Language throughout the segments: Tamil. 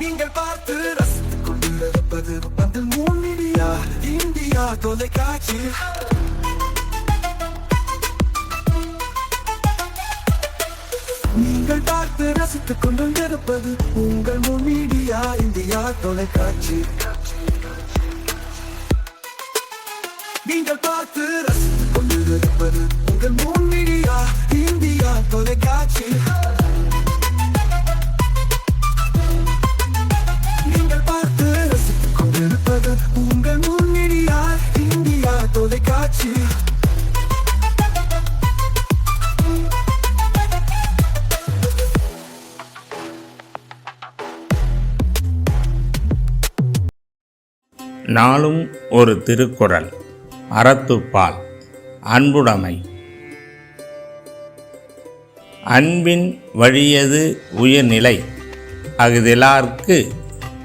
நீங்கள் பார்த்து ரசித்துக் கொண்டிருப்பது பந்தல் மூன் இந்தியா தொலைக்காட்சி. நீங்கள் பார்த்து ரசித்துக் கொண்டிருப்பது உங்கள் மீடியா இந்தியா தொலைக்காட்சி. நீங்கள் பார்த்து ரசித்துக் கொண்டிருப்பது உங்கள் மீடியா இந்தியா தொலைக்காட்சி. நாளும் ஒரு திருக்குறள். அறத்துப்பால் அன்புடைமை. அன்பின் வழியது உயிர்நிலை. அகுதிலார்க்கு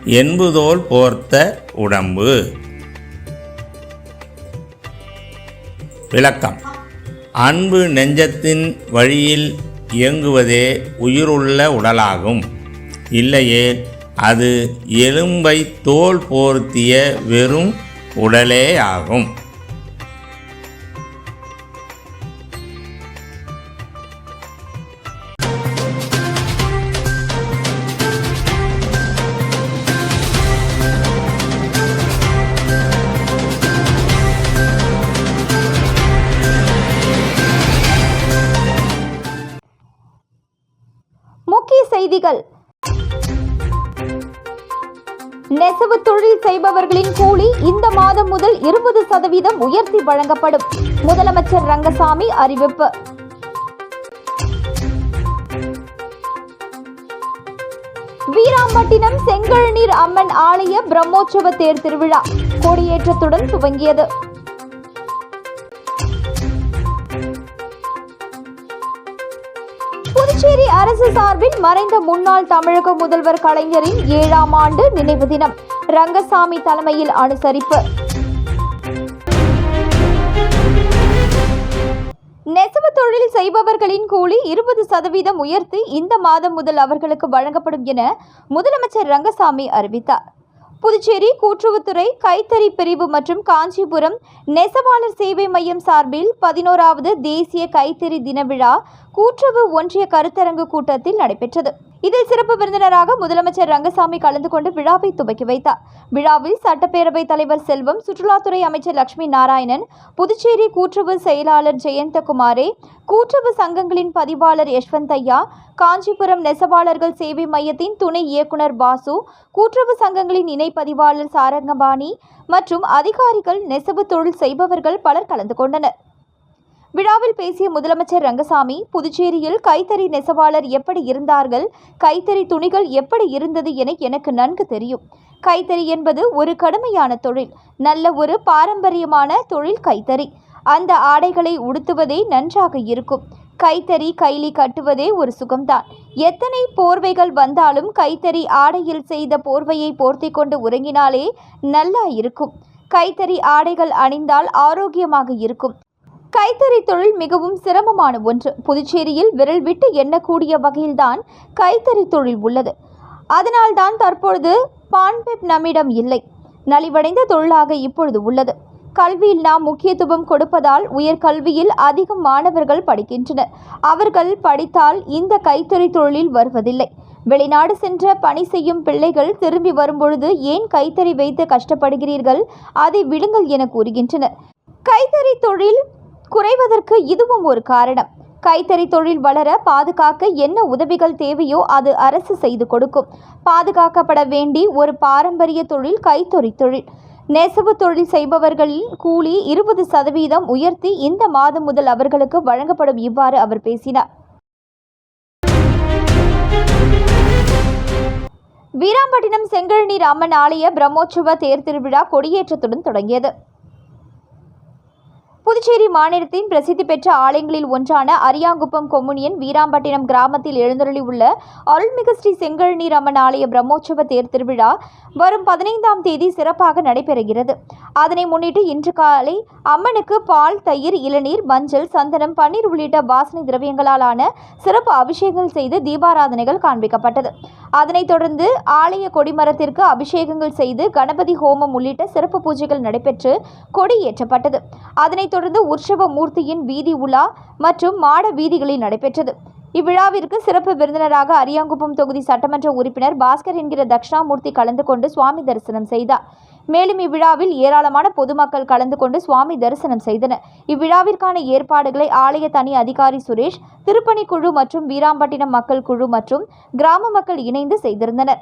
என்புதோல் போர்த்த உடம்பு. விளக்கம். அன்பு நெஞ்சத்தின் வழியில் இயங்குவதே உயிருள்ள உடலாகும். இல்லையே அது எலும்பை தோல் போர்த்திய வெறும் உடலே ஆகும் நெசவு தொழில் செய்பவர்களின் கூலி இந்த மாதம் முதல் இருபது சதவீதம் உயர்த்தி வழங்கப்படும். முதலமைச்சர் ரங்கசாமி அறிவிப்பு. வீராம்பட்டினம் செங்கழநீர் அம்மன் ஆலய பிரம்மோற்சவ தேர் திருவிழா கொடியேற்றத்துடன் துவங்கியது. அரசு சார்பில் மறைந்த முன்னாள் தமிழக முதல்வர் கலைஞரின் ஏழாம் ஆண்டு நினைவு தினம் ரங்கசாமி தலைமையில் அனுசரிப்பு. நெசவு தொழில் செய்பவர்களின் கூலி இருபது சதவீதம் உயர்த்தி இந்த மாதம் முதல் அவர்களுக்கு வழங்கப்படும் என முதலமைச்சர் ரங்கசாமி அறிவித்தார். புதுச்சேரி கூட்டுறவுத்துறை கைத்தறி பிரிவு மற்றும் காஞ்சிபுரம் நெசவாளர் சேவை மையம் சார்பில் பதினோராவது தேசிய கைத்தறி தின விழா கூட்டுறவு ஒன்றிய கருத்தரங்கு கூட்டத்தில் நடைபெற்றது. இதில் சிறப்பு விருந்தினராக முதலமைச்சர் ரங்கசாமி கலந்து கொண்டு விழாவை துவக்கி வைத்தார். விழாவில் சட்டப்பேரவைத் தலைவர் செல்வம் சுற்றுலாத்துறை அமைச்சர் லட்சுமி நாராயணன் புதுச்சேரி கூட்டுறவு செயலாளர் ஜெயந்தகுமாரே கூட்டுறவு சங்கங்களின் பதிவாளர் யஷ்வந்தையா காஞ்சிபுரம் நெசவாளர்கள் சேவை மையத்தின் துணை இயக்குனர் பாசு கூட்டுறவு சங்கங்களின் இணை பதிவாளர் சாரங்கபாணி மற்றும் அதிகாரிகள் நெசவு தொழில் செய்பவர்கள் பலர் கலந்து கொண்டனர். விழாவில் பேசிய முதலமைச்சர் ரங்கசாமி புதுச்சேரியில் கைத்தறி நெசவாளர் எப்படி இருந்தார்கள்? கைத்தறி துணிகள் எப்படி இருந்தது என எனக்கு நன்கு தெரியும். கைத்தறி என்பது ஒரு கடுமையான தொழில் நல்ல ஒரு பாரம்பரியமான தொழில் கைத்தறி. அந்த ஆடைகளை உடுத்துவதே நன்றாக இருக்கும். கைத்தறி கைலி கட்டுவதே ஒரு சுகம்தான். எத்தனை போர்வைகள் வந்தாலும் கைத்தறி ஆடையில் செய்த போர்வையை போர்த்தி கொண்டு உறங்கினாலே நல்லா இருக்கும். கைத்தறி ஆடைகள் அணிந்தால் ஆரோக்கியமாக இருக்கும். கைத்தறி தொழில் மிகவும் சிரமமான ஒன்று. புதுச்சேரியில் விரல் விட்டு எண்ணக்கூடிய வகையில்தான் கைத்தறி தொழில் உள்ளது. அதனால்தான் தற்பொழுது பான்பெப் நம்மிடம் இல்லை. நலிவடைந்த தொழிலாக இப்பொழுது உள்ளது. கல்வியில் நாம் முக்கியத்துவம் கொடுப்பதால் உயர்கல்வியில் அதிகம் மாணவர்கள் படிக்கின்றனர். அவர்கள் படித்தால் இந்த கைத்தறி தொழிலில் வருவதில்லை. வெளிநாடு சென்ற பணி செய்யும் பிள்ளைகள் திரும்பி வரும்பொழுது ஏன் கைத்தறி வைத்து கஷ்டப்படுகிறீர்கள்? அதை விடுங்கள் என கூறுகின்றனர். கைத்தறி தொழில் குறைவதற்கு இதுவும் ஒரு காரணம். கைத்தறி தொழில் வளர பாதுகாக்க என்ன உதவிகள் தேவையோ அது அரசு செய்து கொடுக்கும். பாதுகாக்கப்பட வேண்டி ஒரு பாரம்பரிய தொழில் கைத்தறி தொழில். நெசவு தொழில் செய்பவர்களின் கூலி இருபது சதவீதம் உயர்த்தி இந்த மாதம் முதல் அவர்களுக்கு வழங்கப்படும் இவ்வாறு அவர் பேசினார். வீராம்பட்டினம் செங்கழனி ராமன் ஆலய பிரம்மோற்சவ தேர் திருவிழா கொடியேற்றத்துடன் தொடங்கியது. புதுச்சேரி மாநிலத்தின் பிரசித்தி பெற்ற ஆலயங்களில் ஒன்றான அரியாங்குப்பம் கொம்முனியன் வீராம்பட்டினம் கிராமத்தில் எழுந்தருளியுள்ள அருள்மிகு ஸ்ரீ செங்கழநீர் அம்மன் ஆலய பிரம்மோற்சவ தேர் திருவிழா வரும் பதினைந்தாம் தேதி சிறப்பாக நடைபெறுகிறது. அதனை முன்னிட்டு இன்று காலை அம்மனுக்கு பால் தயிர் இளநீர் மஞ்சள் சந்தனம் பன்னீர் உள்ளிட்ட வாசனை திரவியங்களாலான சிறப்பு அபிஷேகங்கள் செய்து தீபாராதனைகள் காண்பிக்கப்பட்டது. அதனைத் தொடர்ந்து ஆலய கொடிமரத்திற்கு அபிஷேகங்கள் செய்து கணபதி ஹோமம் உள்ளிட்ட சிறப்பு பூஜைகள் நடைபெற்று கொடி ஏற்றப்பட்டது அதனைத் தொடர்ந்து உற்சவ மூர்த்தியின் வீதி உலா மற்றும் மாட வீதிகளில் நடைபெற்றது. இவ்விழாவிற்கு சிறப்பு விருந்தினராக அரியாங்குப்பம் தொகுதி சட்டமன்ற உறுப்பினர் பாஸ்கர் என்கிற தட்சிணாமூர்த்தி கலந்து கொண்டு சுவாமி தரிசனம் செய்தார். மேலும் இவ்விழாவில் ஏராளமான பொதுமக்கள் கலந்து கொண்டு சுவாமி தரிசனம் செய்தனர். இவ்விழாவிற்கான ஏற்பாடுகளை ஆலய தனி அதிகாரி சுரேஷ் திருப்பணிக்குழு மற்றும் வீராம்பட்டினம் மக்கள் குழு மற்றும் கிராம மக்கள் இணைந்து செய்திருந்தனர்.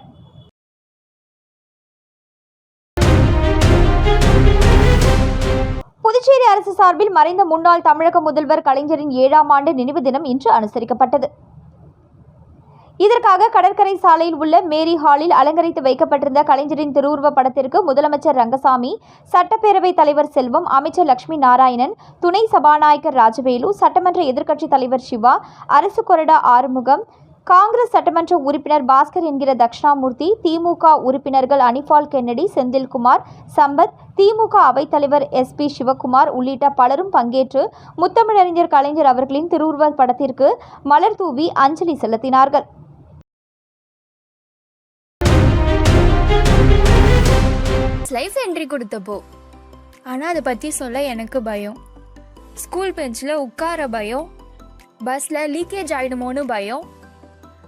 அரசு சார்பில் மறைந்த முன்னாள் தமிழக முதல்வர் கலைஞரின் ஏழாம் ஆண்டு நினைவு தினம் இன்று அனுசரிக்கப்பட்டது. இதற்காக கடற்கரை சாலையில் உள்ள மேரி ஹாலில் அலங்கரித்து வைக்கப்பட்டிருந்த கலைஞரின் திருவுருவ படத்திற்கு முதலமைச்சர் ரங்கசாமி சட்டப்பேரவைத் தலைவர் செல்வம் அமைச்சர் லட்சுமி நாராயணன் துணை சபாநாயகர் ராஜவேலு சட்டமன்ற எதிர்க்கட்சித் தலைவர் சிவா அரசு கொறடா ஆறுமுகம் காங்கிரஸ் சட்டமன்ற உறுப்பினர் பாஸ்கர் என்கிற தட்சிணாமூர்த்தி திமுக உறுப்பினர்கள் அனிபால் கென்னடி செந்தில்குமார் சம்பத் திமுக அவைத்தலைவர் எஸ் பி சிவகுமார் உள்ளிட்ட பலரும் பங்கேற்று முத்தமிழறிஞர் கலைஞர் அவர்களின் திருவுருவர் படத்திற்கு மலர் தூவி அஞ்சலி செலுத்தினார்கள். லைஃப் என்ட்ரி கொடுத்தப்போ. ஆனால் அதை பற்றி சொல்ல எனக்கு பயம். ஸ்கூல் பெஞ்சில் உட்கார பயம். பஸ்ஸில் லீக்கேஜ் ஆகிடுமோன்னு பயம்.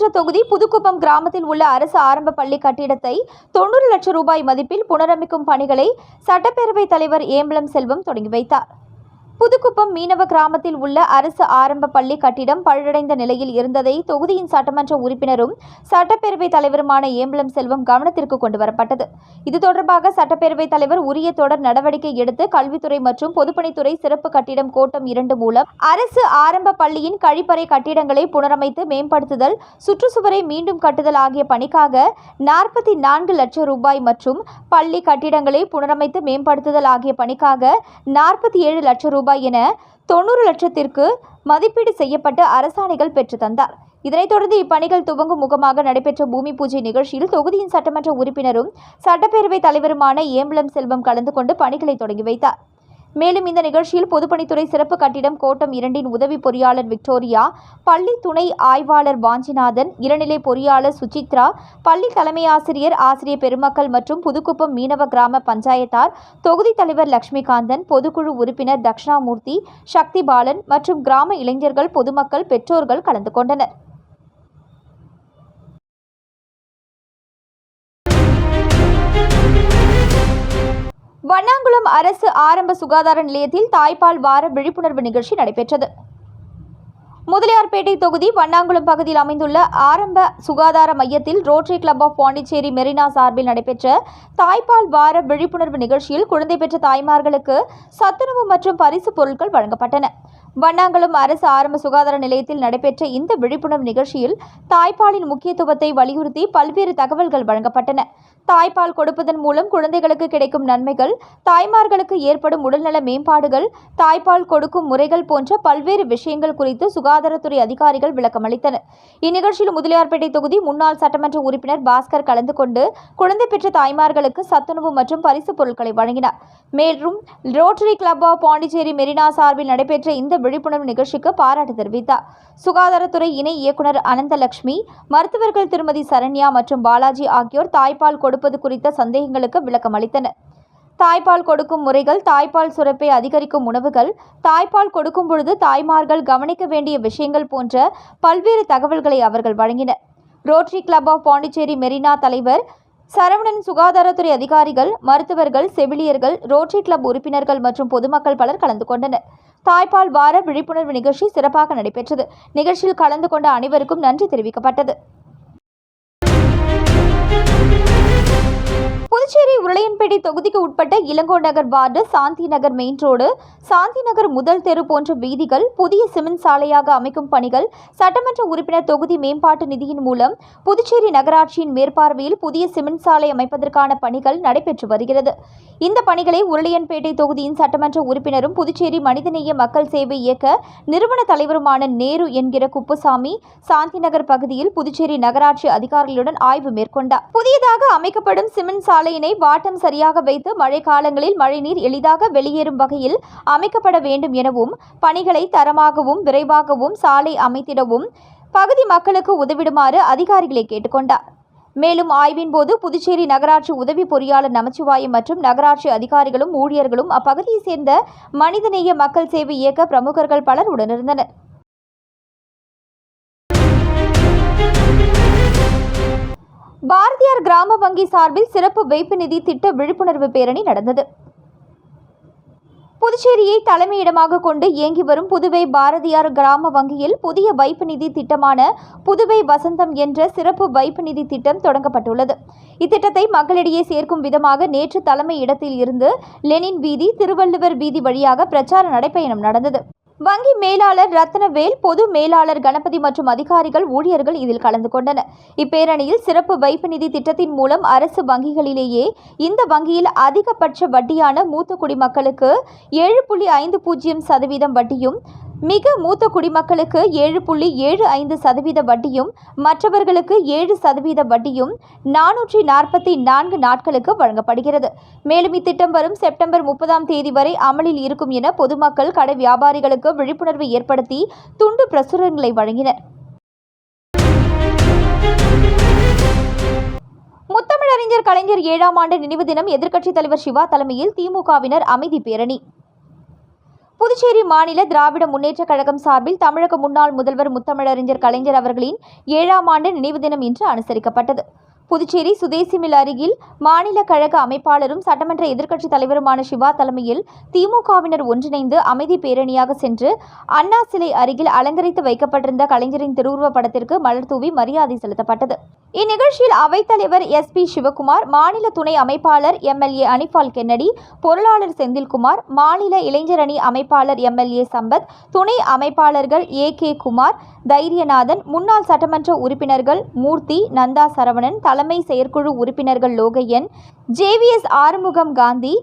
சட்டமன்ற தொகுதி புதுக்குப்பம் கிராமத்தில் உள்ள அரசு ஆரம்ப பள்ளி கட்டிடத்தை தொண்ணூறு லட்சம் ரூபாய் மதிப்பில் புனரமைக்கும் பணிகளை சட்டப்பேரவைத் தலைவர் ஏம்பலம் செல்வம் தொடங்கி வைத்தார். புதுக்குப்பம் மீனவ கிராமத்தில் உள்ள அரசு ஆரம்ப பள்ளி கட்டிடம் பழுதடைந்த நிலையில் இருந்ததை தொகுதியின் சட்டமன்ற உறுப்பினரும் சட்டப்பேரவைத் தலைவருமான ஏம்பலம் செல்வம் கவனத்திற்கு கொண்டு வரப்பட்டது. இது தொடர்பாக சட்டப்பேரவைத் தலைவர் உரிய தொடர் நடவடிக்கை எடுத்து கல்வித்துறை மற்றும் பொதுப்பணித்துறை சிறப்பு கட்டிடம் கோட்டம் இரண்டு மூலம் அரசு ஆரம்ப பள்ளியின் கழிப்பறை கட்டிடங்களை புனரமைத்து மேம்படுத்துதல் சுற்றுச்சுவரை மீண்டும் கட்டுதல் ஆகிய பணிக்காக நாற்பத்தி நான்கு லட்சம் ரூபாய் மற்றும் பள்ளி கட்டிடங்களை புனரமைத்து மேம்படுத்துதல் ஆகிய பணிக்காக நாற்பத்தி ஏழு லட்சம் ரூபாய் என தொண்ணூறு லட்சத்திற்கு மதிப்பீடு செய்யப்பட்டு அரசாணைகள் பெற்று தந்தார். இதனைத் தொடர்ந்து இப்பணிகள் துவங்கும் முகமாக நடைபெற்ற பூமி பூஜை நிகழ்ச்சியில் தொகுதியின் சட்டமன்ற உறுப்பினரும் சட்டப்பேரவைத் தலைவருமான ஏம்பலம் செல்வம் கலந்து கொண்டு பணிகளை தொடங்கி வைத்தார். மேலும் இந்த நிகழ்ச்சியில் பொதுப்பணித்துறை சிறப்பு கட்டிடம் கோட்டம் இரண்டின் உதவி பொறியாளர் விக்டோரியா பள்ளி துணை ஆய்வாளர் வாஞ்சிநாதன் இளநிலை பொறியாளர் சுசித்ரா பள்ளி தலைமை ஆசிரியர் ஆசிரியர் பெருமக்கள் மற்றும் புதுக்குப்பம் மீனவ கிராம பஞ்சாயத்தார் தொகுதி தலைவர் லட்சுமிகாந்தன் பொதுக்குழு உறுப்பினர் தக்ஷணாமூர்த்தி சக்தி பாலன் மற்றும் கிராம இளைஞர்கள் பொதுமக்கள் பெற்றோர்கள் கலந்து கொண்டனர். வண்ணாங்குளம் அரசு ஆரம்ப சுகாதார நிலையத்தில் தாய்ப்பால் வார விழிப்புணர்வு நிகழ்ச்சி நடைபெற்றது. முதலியார்பேட்டை தொகுதி வண்ணாங்குளம் பகுதியில் அமைந்துள்ள ஆரம்ப சுகாதார மையத்தில் Rotary Club of Pondicherry Marina சார்பில் நடைபெற்ற தாய்ப்பால் வார விழிப்புணர்வு நிகழ்ச்சியில் குழந்தை பெற்ற தாய்மார்களுக்கு சத்துணவு மற்றும் பரிசு பொருட்கள் வழங்கப்பட்டன. வண்ணாங்குளம் அரசு ஆரம்ப சுகாதார நிலையத்தில் நடைபெற்ற இந்த விழிப்புணர்வு நிகழ்ச்சியில் தாய்ப்பாலின் முக்கியத்துவத்தை வலியுறுத்தி பல்வேறு தகவல்கள் வழங்கப்பட்டன. தாய்ப்பால் கொடுப்பதன் மூலம் குழந்தைகளுக்கு கிடைக்கும் நன்மைகள் தாய்மார்களுக்கு ஏற்படும் உடல்நல மேம்பாடுகள் தாய்ப்பால் கொடுக்கும் முறைகள் போன்ற பல்வேறு விஷயங்கள் குறித்து சுகாதாரத்துறை அதிகாரிகள் விளக்கமளித்தனர் இந்நிகழ்ச்சியில் முதலியார்பேட்டை தொகுதி முன்னாள் சட்டமன்ற உறுப்பினர் பாஸ்கர் கலந்து கொண்டு குழந்தை பெற்ற தாய்மார்களுக்கு சத்துணவு மற்றும் பரிசு பொருட்களை வழங்கினார். மேலும் Rotary Club of Pondicherry Marina சார்பில் நடைபெற்ற இந்த விழிப்புணர்வு நிகழ்ச்சிக்கு பாராட்டு தெரிவித்தார். சுகாதாரத்துறை இணை இயக்குனர் அனந்தலட்சுமி மருத்துவர்கள் திருமதி சரண்யா மற்றும் பாலாஜி ஆகியோர் தாய்ப்பால் கொடுப்பது குறித்த சந்தேகங்களுக்கு விளக்கம் அளித்தனர் தாய்ப்பால் கொடுக்கும் முறைகள் தாய்ப்பால் சுரப்பை அதிகரிக்கும் உணவுகள் தாய்ப்பால் கொடுக்கும் பொழுது தாய்மார்கள் கவனிக்க வேண்டிய விஷயங்கள் போன்ற பல்வேறு தகவல்களை அவர்கள் வழங்கினர் Rotary Club of Pondicherry Marina தலைவர் சரவணன் சுகாதாரத்துறை அதிகாரிகள் மருத்துவர்கள் செவிலியர்கள் ரோட்டரி கிளப் உறுப்பினர்கள் மற்றும் பொதுமக்கள் பலர் கலந்து கொண்டனர். தாய்ப்பால் வார விழிப்புணர்வு நிகழ்ச்சி சிறப்பாக நடைபெற்றது. நிகழ்ச்சியில் கலந்து கொண்ட அனைவருக்கும் நன்றி தெரிவிக்கப்பட்டது. புதுச்சேரி உருளையன்பேட்டை தொகுதிக்கு உட்பட்ட Ilango Nagar ward Shanthi Nagar main road Shanthi Nagar முதல் தெரு போன்ற வீதிகள் புதிய சிமெண்ட் சாலையாக அமைக்கும் பணிகள் சட்டமன்ற உறுப்பினர் தொகுதி மேம்பாட்டு நிதியின் மூலம் புதுச்சேரி நகராட்சியின் மேற்பார்வையில் புதிய சிமெண்ட் சாலை அமைப்பதற்கான பணிகள் நடைபெற்று வருகிறது. இந்த பணிகளை உருளையன்பேட்டை தொகுதியின் சட்டமன்ற உறுப்பினரும் புதுச்சேரி மனிதநேய மக்கள் சேவை இயக்க நிறுவன தலைவருமான நேரு என்கிற குப்புசாமி சாந்தி நகர் பகுதியில் புதுச்சேரி நகராட்சி அதிகாரிகளுடன் ஆய்வு மேற்கொண்டார். புதியதாக அமைக்கப்படும் சிமெண்ட் சாலை சாலையினை வாட்டம் சரியாக வைத்து மழை காலங்களில் மழைநீர் எளிதாக வெளியேறும் வகையில் அமைக்கப்பட வேண்டும் எனவும் பணிகளை தரமாகவும் விரைவாகவும் சாலை அமைத்திடவும் பகுதி மக்களுக்கு உதவிடுமாறு அதிகாரிகளை கேட்டுக்கொண்டார். மேலும் ஆய்வின் போது புதுச்சேரி நகராட்சி உதவி பொறியாளர் நமச்சிவாயம் மற்றும் நகராட்சி அதிகாரிகளும் ஊழியர்களும் அப்பகுதியைச் சேர்ந்த மனிதநேய மக்கள் சேவை இயக்க பிரமுகர்கள் பலர் உடனிருந்தனர். பாரதியார் கிராம வங்கி சார்பில் சிறப்பு வைப்பு நிதி திட்ட விழிப்புணர்வு பேரணி நடந்தது. புதுச்சேரியை தலைமையிடமாக கொண்டு இயங்கி வரும் புதுவை பாரதியார் கிராம வங்கியில் புதிய வைப்பு நிதி திட்டமான புதுவை வசந்தம் என்ற சிறப்பு வைப்பு நிதி திட்டம் தொடங்கப்பட்டுள்ளது. இத்திட்டத்தை மக்களிடையே சேர்க்கும் விதமாக நேற்று தலைமை இடத்தில் இருந்து லெனின் வீதி திருவள்ளுவர் வீதி வழியாக பிரச்சார நடைப்பயணம் நடந்தது. வங்கி மேலாளர் ரத்னவேல் பொது மேலாளர் கணபதி மற்றும் அதிகாரிகள் ஊழியர்கள் இதில் கலந்து கொண்டனர். இப்பேரணியில் சிறப்பு வைப்பு நிதி திட்டத்தின் மூலம் அரசு வங்கிகளிலேயே இந்த வங்கியில் அதிகபட்ச வட்டியான மூத்த குடிமக்களுக்கு ஏழு புள்ளி ஐந்து பூஜ்ஜியம் சதவீதம் வட்டியும் மிக மூத்த குடிமக்களுக்கு ஏழு புள்ளி ஏழு ஐந்து சதவீத வட்டியும் மற்றவர்களுக்கு ஏழு சதவீத வட்டியும் நானூற்றி நாற்பத்தி நான்கு நாட்களுக்கு வழங்கப்படுகிறது. மேலும் இத்திட்டம் வரும் செப்டம்பர் முப்பதாம் தேதி வரை அமலில் இருக்கும் என பொதுமக்கள் கடை வியாபாரிகளுக்கு விழிப்புணர்வு ஏற்படுத்தி துண்டு பிரசுரங்களை வழங்கினர். முத்தமிழறிஞர் கலைஞர் ஏழாம் ஆண்டு நினைவு தினம் எதிர்க்கட்சித் தலைவர் சிவா தலைமையில் திமுகவினர் அமைதி பேரணி. புதுச்சேரி மாநில திராவிட முன்னேற்றக் கழகம் சார்பில் தமிழக முன்னாள் முதல்வர் முத்தமிழறிஞர் கலைஞர் அவர்களின் ஏழாம் ஆண்டு நினைவு தினம் இன்று அனுசரிக்கப்பட்டது. புதுச்சேரி சுதேசிமில் அருகில் மாநில கழக அமைப்பாளரும் சட்டமன்ற எதிர்க்கட்சித் தலைவருமான சிவா தலைமையில் திமுகவினர் ஒன்றிணைந்து அமைதி பேரணியாக சென்று அண்ணா சிலை அருகில் அலங்கரித்து வைக்கப்பட்டிருந்த கலைஞரின் திருவுருவப் படத்திற்கு மலர் தூவி மரியாதை செலுத்தப்பட்டது. இந்நிகழ்ச்சியில் அவைத்தலைவர் எஸ் பி சிவகுமார் மாநில துணை அமைப்பாளர் எம்எல்ஏ அனிபால் கென்னடி பொருளாளர் செந்தில்குமார் மாநில இளைஞர் அணி அமைப்பாளர் எம்எல்ஏ சம்பத் துணை அமைப்பாளர்கள் ஏ கே குமார் தைரியநாதன் முன்னாள் சட்டமன்ற உறுப்பினர்கள் மூர்த்தி நந்தா சரவணன் தலைமை செயற்குழு உறுப்பினர்கள் லோகையன் ஜேவிஎஸ் ஆறுமுகம் காந்தி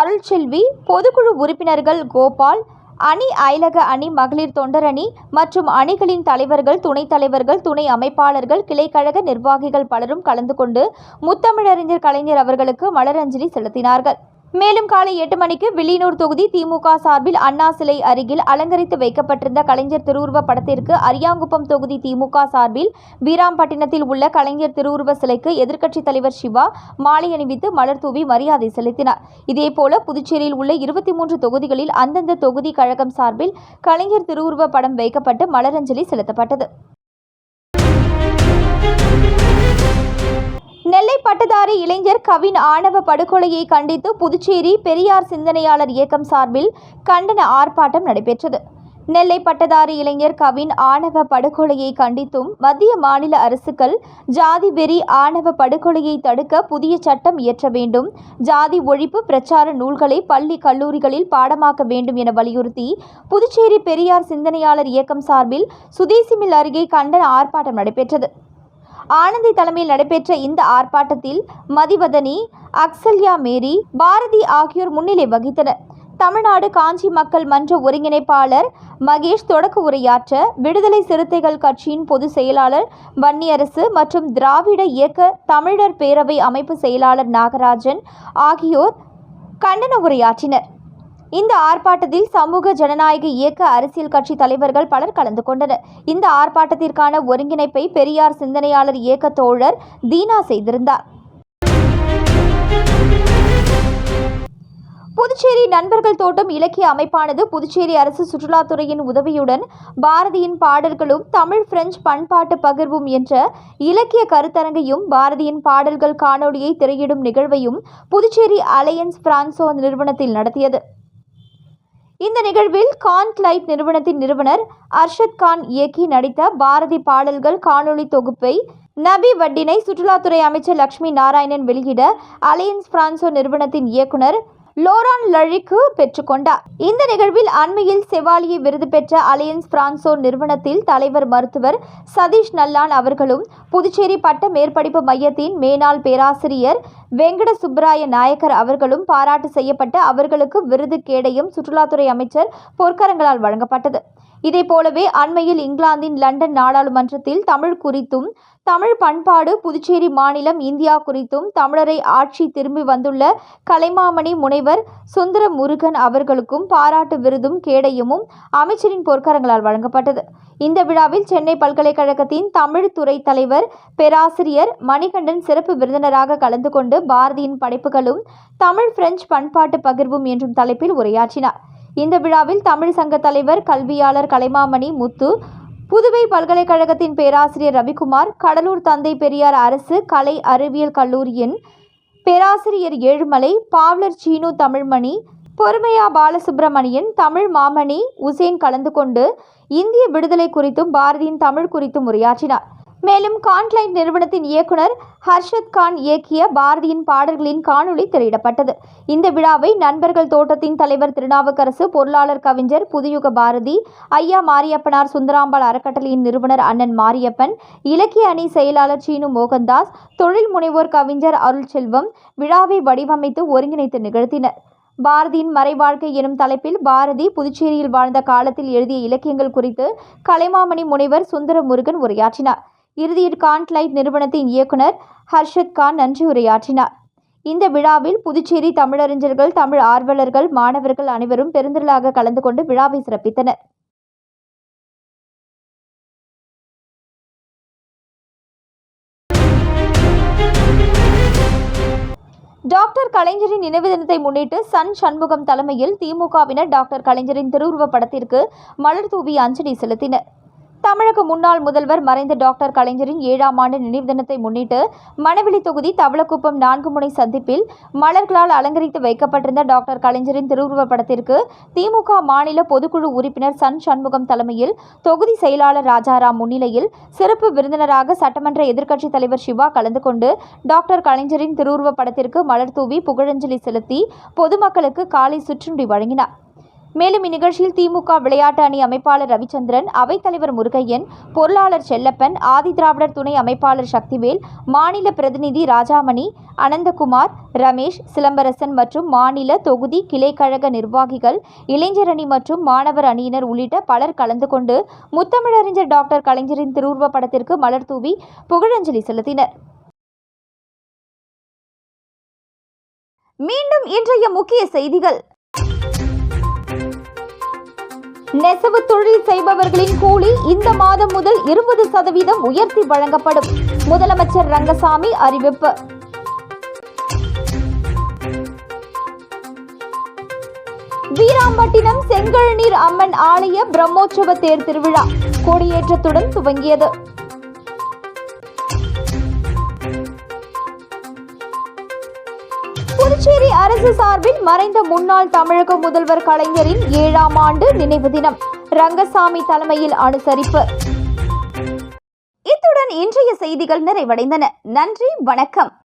அருள்செல்வி பொதுக்குழு உறுப்பினர்கள் கோபால் அணி அயலக அணி மகளிர் தொண்டரணி மற்றும் அணிகளின் தலைவர்கள் துணைத் தலைவர்கள் துணை அமைப்பாளர்கள் கிளைக்கழக நிர்வாகிகள் பலரும் கலந்து கொண்டு முத்தமிழறிஞர் கலைஞர் அவர்களுக்கு மலரஞ்சலி செலுத்தினார்கள். மேலும் காலை எட்டு மணிக்கு வில்லியனூர் தொகுதி திமுக சார்பில் அண்ணா சிலை அருகில் அலங்கரித்து வைக்கப்பட்டிருந்த கலைஞர் திருவுருவ படத்திற்கு அரியாங்குப்பம் தொகுதி திமுக சார்பில் வீராம்பட்டினத்தில் உள்ள கலைஞர் திருவுருவ சிலைக்கு எதிர்க்கட்சித் தலைவர் சிவா மாலை அணிவித்து மலர் தூவி மரியாதை செலுத்தினார். இதேபோல புதுச்சேரியில் உள்ள இருபத்தி மூன்று தொகுதிகளில் அந்தந்த தொகுதி கழகம் சார்பில் கலைஞர் திருவுருவ படம் வைக்கப்பட்டு மலரஞ்சலி செலுத்தப்பட்டது. நெல்லை பட்டதாரி இளைஞர் கவின் ஆணவ படுகொலையை கண்டித்து புதுச்சேரி பெரியார் சிந்தனையாளர் இயக்கம் சார்பில் கண்டன ஆர்ப்பாட்டம் நடைபெற்றது. நெல்லை பட்டதாரி இளைஞர் கவின் ஆணவ படுகொலையை கண்டித்தும் மத்திய மாநில அரசுகள் ஜாதி வெறி ஆணவ படுகொலையை தடுக்க புதிய சட்டம் இயற்ற வேண்டும் ஜாதி ஒழிப்பு பிரச்சார நூல்களை பள்ளி கல்லூரிகளில் பாடமாக்க வேண்டும் என வலியுறுத்தி புதுச்சேரி பெரியார் சிந்தனையாளர் இயக்கம் சார்பில் சுதேசிமில் அருகே கண்டன ஆர்ப்பாட்டம் நடைபெற்றது. ஆனந்தி தலைமையில் நடைபெற்ற இந்த ஆர்ப்பாட்டத்தில் மதிவதனி அக்சல்யா மேரி பாரதி ஆகியோர் முன்னிலை வகித்தனர். தமிழ்நாடு காஞ்சி மக்கள் மன்ற ஒருங்கிணைப்பாளர் மகேஷ் தொடக்க உரையாற்ற விடுதலை சிறுத்தைகள் கட்சியின் பொதுச் செயலாளர் வன்னியரசு மற்றும் திராவிட இயக்க தமிழர் பேரவை அமைப்பு செயலாளர் நாகராஜன் ஆகியோர் கண்டன உரையாற்றினர். இந்த ஆர்ப்பாட்டத்தில் சமூக ஜனநாயக இயக்க அரசியல் கட்சி தலைவர்கள் பலர் கலந்து கொண்டனர். இந்த ஆர்ப்பாட்டத்திற்கான ஒருங்கிணைப்பை பெரியார் சிந்தனையாளர் இயக்க தோழர் தீனா செய்திருந்தார். புதுச்சேரி நண்பர்கள் தோட்டம் இலக்கிய அமைப்பானது புதுச்சேரி அரசு சுற்றுலாத்துறையின் உதவியுடன் பாரதியின் பாடல்களும் தமிழ் பிரெஞ்சு பண்பாட்டு பகிர்வும் என்ற இலக்கிய கருத்தரங்கையும் பாரதியின் பாடல்கள் காணொளியை திரையிடும் நிகழ்வையும் புதுச்சேரி அலையன்ஸ் பிரான்சோ நிறுவனத்தில் நடத்தியது. இந்த நிகழ்வில் கான் கிளைட் நிறுவனத்தின் நிறுவனர் அர்ஷத் கான் இயக்கி நடித்த பாரதி பாடல்கள் காணொளி தொகுப்பை நபி வட்டினை சுற்றுலாத்துறை அமைச்சர் லட்சுமி நாராயணன் வெளியிட அலையன்ஸ் பிரான்சோ நிறுவனத்தின் இயக்குனர் லோரான் லழிக்கு பெற்றுக்கொண்டார். இந்த நிகழ்வில் அண்மையில் செவாலிய விருது பெற்ற அலையன்ஸ் பிரான்சோ நிறுவனத்தில் தலைவர் மருத்துவர் சதீஷ் நல்லான் அவர்களும் புதுச்சேரி பட்ட மேற்படிப்பு மையத்தின் மேனாள் பேராசிரியர் வெங்கட சுப்பராய நாயக்கர் அவர்களும் பாராட்டு செய்யப்பட்டு அவர்களுக்கு விருது கேடையும் சுற்றுலாத்துறை அமைச்சர் பொற்கரங்களால் வழங்கப்பட்டது. இதே போலவே அண்மையில் இங்கிலாந்தின் லண்டன் நாடாளுமன்றத்தில் தமிழ் குறித்தும் தமிழ் பண்பாடு புதுச்சேரி மாநிலம் இந்தியா குறித்தும் தமிழரை ஆட்சி திரும்பி வந்துள்ள கலைமாமணி முனைவர் சுந்தர முருகன் அவர்களுக்கும் பாராட்டு விருதும் கேடயமும் அமைச்சரின் பொற்கரங்களால் வழங்கப்பட்டது. இந்த விழாவில் சென்னை பல்கலைக்கழகத்தின் தமிழ் துறை தலைவர் பேராசிரியர் மணிகண்டன் சிறப்பு விருந்தினராக கலந்து கொண்டு பாரதியின் படைப்புகளும் தமிழ் பிரெஞ்சு பண்பாட்டு பகிர்வும் என்றும் தலைப்பில் உரையாற்றினார். இந்த விழாவில் தமிழ் சங்க தலைவர் கல்வியாளர் கலைமாமணி முத்து புதுவை பல்கலைக்கழகத்தின் பேராசிரியர் ரவிக்குமார் கடலூர் தந்தை பெரியார் அரசு கலை அறிவியல் கல்லூரியின் பேராசிரியர் ஏழுமலை பாவலர் சீனு தமிழ்மணி பொறுமையா பாலசுப்பிரமணியன் தமிழ் மாமணி உசேன் கலந்து கொண்டு இந்திய விடுதலை குறித்தும் பாரதியின் தமிழ் குறித்தும் உரையாற்றினார். மேலும் கான்லைன் நிறுவனத்தின் இயக்குனர் ஹர்ஷத் கான் இயக்கிய பாரதியின் பாடல்களின் காணொளி திரையிடப்பட்டது. இந்த விழாவை நண்பர்கள் தோட்டத்தின் தலைவர் திருநாவுக்கரசு பொருளாளர் கவிஞர் புதுயுக பாரதி ஐயா மாரியப்பனார் சுந்தராம்பாள் அறக்கட்டளையின் நிறுவனர் அண்ணன் மாரியப்பன் இலக்கிய அணி செயலாளர் சீனு மோகன்தாஸ் தொழில் முனைவோர் கவிஞர் அருள்செல்வம் விழாவை வடிவமைத்து ஒருங்கிணைத்து நிகழ்த்தினர். பாரதியின் மறைவாழ்க்கை எனும் தலைப்பில் பாரதி புதுச்சேரியில் வாழ்ந்த காலத்தில் எழுதிய இலக்கியங்கள் குறித்து கலைமாமணி முனைவர் சுந்தர முருகன் உரையாற்றினார். இறுதியில் கான்ட்லைட் நிறுவனத்தின் இயக்குனர் ஹர்ஷத் கான் நன்றி உரையாற்றினார். இந்த விழாவில் புதுச்சேரி தமிழறிஞர்கள் தமிழ் ஆர்வலர்கள் மாணவர்கள் அனைவரும் பெருந்திரளாக கலந்து கொண்டு விழாவை சிறப்பித்தனர். டாக்டர் கலைஞரின் நினைவு தினத்தை முன்னிட்டு சன் சண்முகம் தலைமையில் திமுகவினர் டாக்டர் கலைஞரின் திருவுருவப் படத்திற்கு மலர் தூவி அஞ்சலி செலுத்தினர். தமிழக முன்னாள் முதல்வர் மறைந்த டாக்டர் கலைஞரின் ஏழாம் ஆண்டு நினைவு தினத்தை முன்னிட்டு மணவெளி தொகுதி தவளக்குப்பம் நான்கு முனை சந்திப்பில் மலர்களால் அலங்கரித்து வைக்கப்பட்டிருந்த டாக்டர் கலைஞரின் திருவுருவப் படத்திற்கு திமுக மாநில பொதுக்குழு உறுப்பினர் சன் சண்முகம் தலைமையில் தொகுதி செயலாளர் ராஜாராம் முன்னிலையில் சிறப்பு விருந்தினராக சட்டமன்ற எதிர்க்கட்சித் தலைவர் சிவா கலந்து கொண்டு டாக்டர் கலைஞரின் திருவுருவப் படத்திற்கு மலர் தூவி புகழஞ்சலி செலுத்தி பொதுமக்களுக்கு காலை சுற்றுண்டி வழங்கினார். மேலும் இந்நிகழ்ச்சியில் திமுக விளையாட்டு அணி அமைப்பாளர் ரவிச்சந்திரன் அவைத்தலைவர் முருகையன் பொருளாளர் செல்லப்பன் ஆதிதிராவிடர் துணை அமைப்பாளர் சக்திவேல் மாநில பிரதிநிதி ராஜாமணி அனந்தகுமார் ரமேஷ் சிலம்பரசன் மற்றும் மாநில தொகுதி கிளைக்கழக நிர்வாகிகள் இளைஞர் அணி மற்றும் மாணவர் அணியினர் உள்ளிட்ட பலர் கலந்து கொண்டு முத்தமிழறிஞர் டாக்டர் கலைஞரின் திருவுருவ படத்திற்கு மலர் தூவி புகழஞ்சலி செலுத்தினர். மீண்டும் இன்றைய முக்கிய செய்திகள். நெசவு தொழில் செய்பவர்களின் கூலி இந்த மாதம் முதல் இருபது சதவீதம் உயர்த்தி வழங்கப்படும். முதலமைச்சர் ரங்கசாமி அறிவிப்பு. வீராம்பட்டினம் செங்கழநீர் அம்மன் ஆலய பிரம்மோற்சவ தேர் திருவிழா கொடியேற்றத்துடன் துவங்கியது. அரசு சார்பில் மறைந்த முன்னாள் தமிழக முதல்வர் கலைஞரின் ஏழாம் ஆண்டு நினைவு தினம் ரங்கசாமி தலைமையில் அனுசரிப்பு. இத்துடன் இன்றைய செய்திகள் நிறைவடைந்தன. நன்றி வணக்கம்.